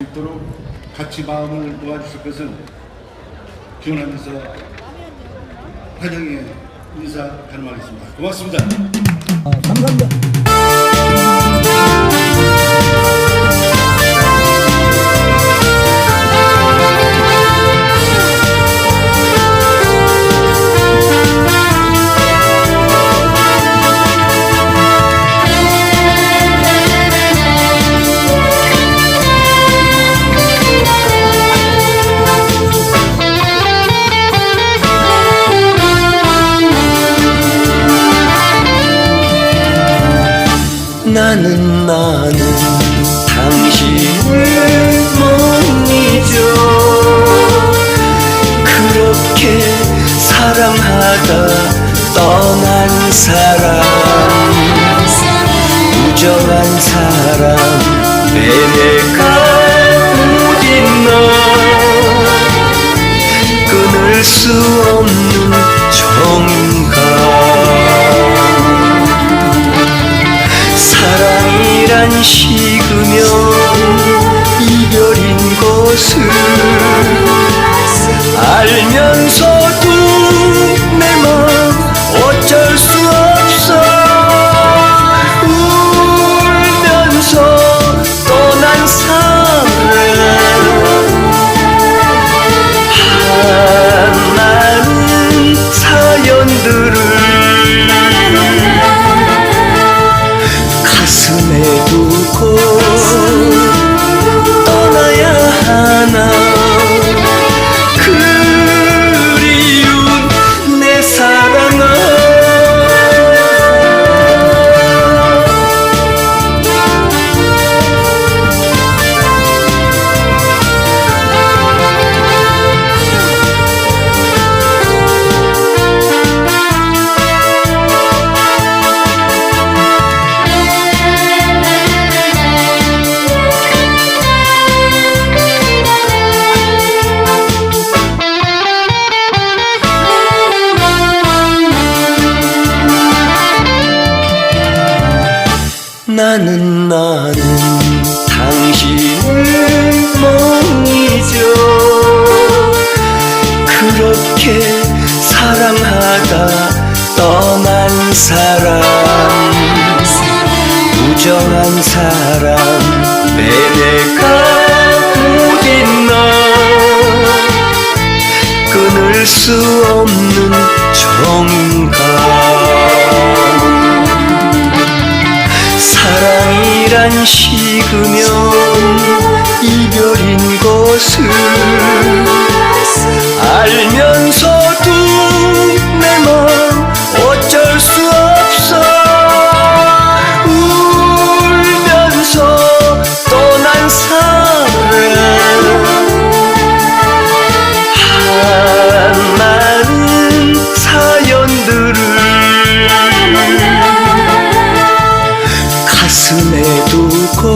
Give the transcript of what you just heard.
있도록 같이 마음을 모아주실 것을 기원하면서 환영의 인사 가름하겠습니다. 고맙습니다. 아, 감사합니다. 나는 나는 당신을 못 잊어 그렇게 사랑하다 떠난 사람 우정한 사람 내내가 어딨나 끊을 수 나는 나는 당신을 못 잊어 그렇게 사랑하다 떠난 사람 우정한 사람 내내가 어딨나 끊을 수 없는 정인 식으면 duko